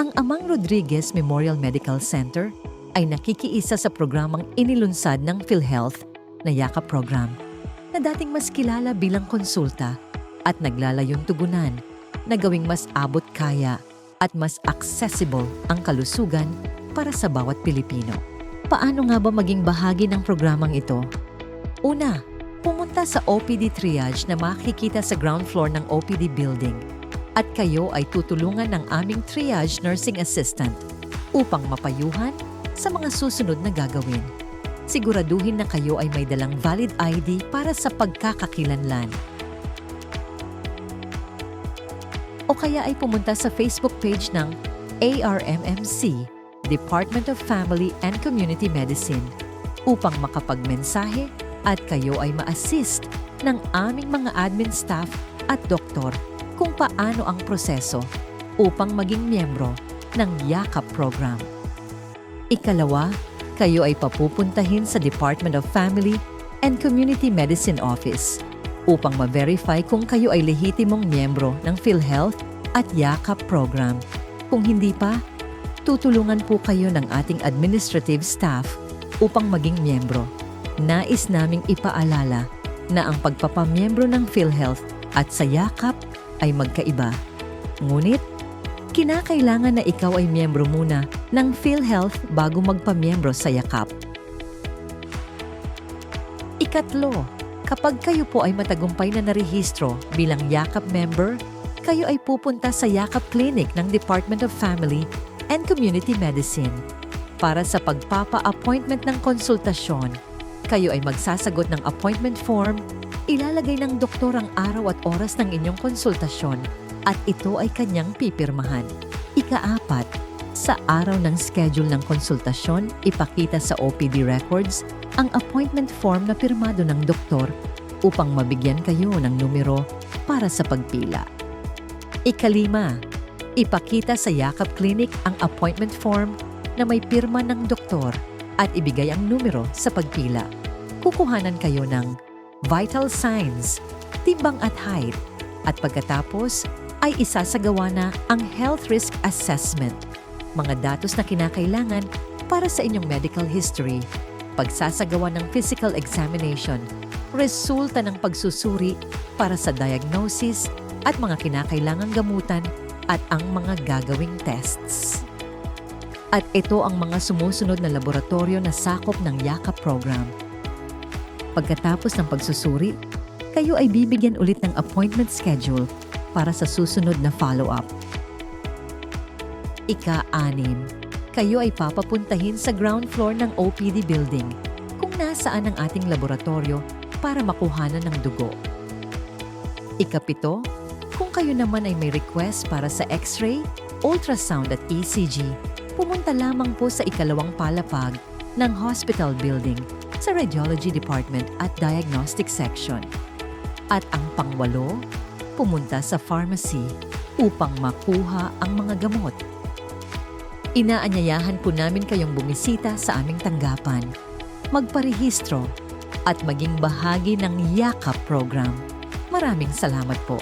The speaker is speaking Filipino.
Ang Amang Rodriguez Memorial Medical Center ay nakikiisa sa programang inilunsad ng PhilHealth na Yakap Program na dating mas kilala bilang konsulta at naglalayong tugunan na gawing mas abot kaya at mas accessible ang kalusugan para sa bawat Pilipino. Paano nga ba maging bahagi ng programang ito? Una, pumunta sa OPD triage na makikita sa ground floor ng OPD building at kayo ay tutulungan ng aming triage nursing assistant upang mapayuhan sa mga susunod na gagawin. Siguraduhin na kayo ay may dalang valid ID para sa pagkakakilanlan. O kaya ay pumunta sa Facebook page ng ARMMC, Department of Family and Community Medicine, upang makapagmensahe at kayo ay ma-assist ng aming mga admin staff at doktor kung paano ang proseso upang maging miyembro ng YAKAP program. Ikalawa, kayo ay papupuntahin sa Department of Family and Community Medicine Office upang ma-verify kung kayo ay lehitimong miyembro ng PhilHealth at YAKAP program. Kung hindi pa, tutulungan po kayo ng ating administrative staff upang maging miyembro. Nais naming ipaalala na ang pagpapamiyembro ng PhilHealth at sa YAKAP ay magkaiba. Ngunit, kinakailangan na ikaw ay miyembro muna ng PhilHealth bago magpamiyembro sa YAKAP. Ikatlo, kapag kayo po ay matagumpay na narehistro bilang YAKAP member, kayo ay pupunta sa YAKAP Clinic ng Department of Family and Community Medicine para sa pagpapa-appointment ng konsultasyon. Kayo ay magsasagot ng appointment form, ilalagay ng doktor ang araw at oras ng inyong konsultasyon at ito ay kanyang pipirmahan. Ikaapat, sa araw ng schedule ng konsultasyon, ipakita sa OPD records ang appointment form na pirmado ng doktor upang mabigyan kayo ng numero para sa pagpila. Ikalima, ipakita sa Yakap Clinic ang appointment form na may pirma ng doktor at ibigay ang numero sa pagpila. Kukuhanan kayo ng vital signs, timbang at height, at pagkatapos ay isasagawa na ang health risk assessment, mga datos na kinakailangan para sa inyong medical history, pagsasagawa ng physical examination, resulta ng pagsusuri para sa diagnosis at mga kinakailangang gamutan at ang mga gagawing tests. At ito ang mga sumusunod na laboratorio na sakop ng YAKA program. Pagkatapos ng pagsusuri, kayo ay bibigyan ulit ng appointment schedule para sa susunod na follow-up. Ika-anim, kayo ay papapuntahin sa ground floor ng OPD building kung nasaan ang ating laboratorio para makuhanan ng dugo. Ikapito, kung kayo naman ay may request para sa x-ray, ultrasound at ECG, pumunta lamang po sa ikalawang palapag ng hospital building sa radiology department at diagnostic section. At ang pangwalo, pumunta sa pharmacy upang makuha ang mga gamot. Inaanyayahan po namin kayong bumisita sa aming tanggapan, magparehistro at maging bahagi ng YAKAP program. Maraming salamat po.